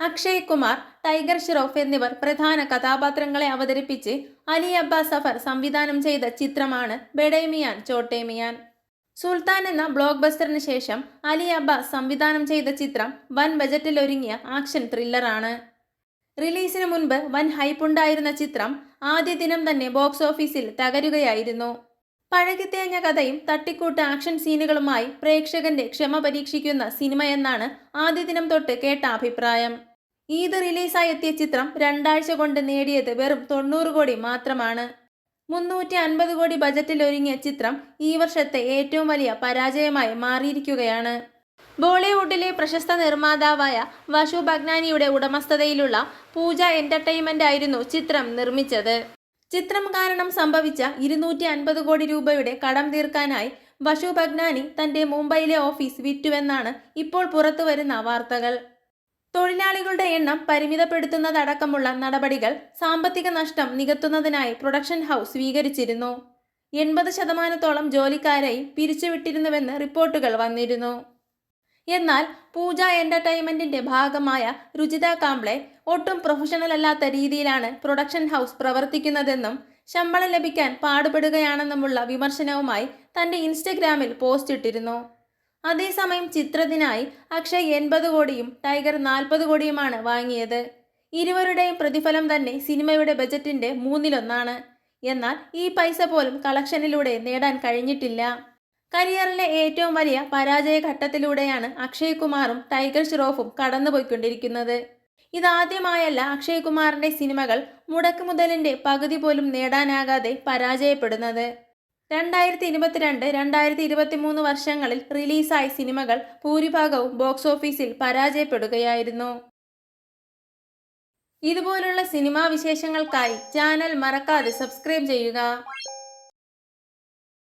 Akshay Kumar tiger Shroff എന്നിവർ പ്രധാന കഥാപാത്രങ്ങളെ അവതരിപ്പിച്ച് അലി അബ്ബാസ് സഫർ സംവിധാനം ചെയ്ത ചിത്രമാണ് ബെഡേമിയാൻ ചോട്ടേമിയാൻ. സുൽത്താൻ എന്ന ബ്ലോക്ക് ബസ്റ്ററിന് ശേഷം അലി അബ്ബാസ് സംവിധാനം ചെയ്ത ചിത്രം വൻ ബജറ്റിൽ ഒരുങ്ങിയ ആക്ഷൻ ത്രില്ലറാണ്. റിലീസിന് മുൻപ് വൻ ഹൈപ്പുണ്ടായിരുന്ന ചിത്രം ആദ്യ ദിനം തന്നെ ബോക്സ് ഓഫീസിൽ തകരുകയായിരുന്നു. പഴകിത്തേഞ്ഞ കഥയും തട്ടിക്കൂട്ട് ആക്ഷൻ സീനുകളുമായി പ്രേക്ഷകന്റെ ക്ഷമ പരീക്ഷിക്കുന്ന സിനിമയെന്നാണ് ആദ്യ ദിനം തൊട്ട് കേട്ട അഭിപ്രായം. ഈദ് റിലീസായി എത്തിയ ചിത്രം രണ്ടാഴ്ച കൊണ്ട് നേടിയത് വെറും തൊണ്ണൂറ് കോടി മാത്രമാണ്. മുന്നൂറ്റി അൻപത് കോടി ബജറ്റിൽ ഒരുങ്ങിയ ചിത്രം ഈ വർഷത്തെ ഏറ്റവും വലിയ പരാജയമായി മാറിയിരിക്കുകയാണ്. ബോളിവുഡിലെ പ്രശസ്ത നിർമ്മാതാവായ വഷു ഭഗ്നാനിയുടെ ഉടമസ്ഥതയിലുള്ള പൂജ എന്റർടൈൻമെന്റ് ആയിരുന്നു ചിത്രം നിർമ്മിച്ചത്. ചിത്രം കാരണം സംഭവിച്ച ഇരുന്നൂറ്റി അൻപത് കോടി രൂപയുടെ കടം തീർക്കാനായി വഷു ഭഗ്നാനി തന്റെ മുംബൈയിലെ ഓഫീസ് വിറ്റുവെന്നാണ് ഇപ്പോൾ പുറത്തുവരുന്ന വാർത്തകൾ. തൊഴിലാളികളുടെ എണ്ണം പരിമിതപ്പെടുത്തുന്നതടക്കമുള്ള നടപടികൾ സാമ്പത്തിക നഷ്ടം നികത്തുന്നതിനായി പ്രൊഡക്ഷൻ ഹൗസ് സ്വീകരിച്ചിരുന്നു. എൺപത് ശതമാനത്തോളം ജോലിക്കാരെയും പിരിച്ചുവിട്ടിരുന്നുവെന്ന് റിപ്പോർട്ടുകൾ വന്നിരുന്നു. എന്നാൽ പൂജ എന്റർടൈൻമെന്റിന്റെ ഭാഗമായ രുചിത കാംബ്ലെ ഒട്ടും പ്രൊഫഷണൽ അല്ലാത്ത രീതിയിലാണ് പ്രൊഡക്ഷൻ ഹൗസ് പ്രവർത്തിക്കുന്നതെന്നും ശമ്പളം ലഭിക്കാൻ പാടുപെടുകയാണെന്നുമുള്ള വിമർശനവുമായി തന്റെ ഇൻസ്റ്റഗ്രാമിൽ പോസ്റ്റ് ഇട്ടിരുന്നു. അതേസമയം ചിത്രത്തിനായി അക്ഷയ് എൺപത് കോടിയും ടൈഗർ നാൽപ്പത് കോടിയുമാണ് വാങ്ങിയത്. ഇരുവരുടെയും പ്രതിഫലം തന്നെ സിനിമയുടെ ബജറ്റിന്റെ മൂന്നിലൊന്നാണ്. എന്നാൽ ഈ പൈസ പോലും കളക്ഷനിലൂടെ നേടാൻ കഴിഞ്ഞിട്ടില്ല. കരിയറിലെ ഏറ്റവും വലിയ പരാജയ ഘട്ടത്തിലൂടെയാണ് അക്ഷയ് കുമാറും ടൈഗർ ഷ്രോഫും കടന്നുപോയിക്കൊണ്ടിരിക്കുന്നത്. ഇതാദ്യമായല്ല അക്ഷയ് കുമാറിന്റെ സിനിമകൾ മുടക്ക് മുതലിന്റെ പകുതി പോലും നേടാനാകാതെ പരാജയപ്പെടുന്നത്. രണ്ടായിരത്തി ഇരുപത്തിരണ്ട് രണ്ടായിരത്തി ഇരുപത്തി മൂന്ന് വർഷങ്ങളിൽ റിലീസായ സിനിമകൾ ഭൂരിഭാഗവും ബോക്സ് ഓഫീസിൽ പരാജയപ്പെടുകയായിരുന്നു. ഇതുപോലുള്ള സിനിമാ വിശേഷങ്ങൾക്കായി ചാനൽ മറക്കാതെ സബ്സ്ക്രൈബ് ചെയ്യുക.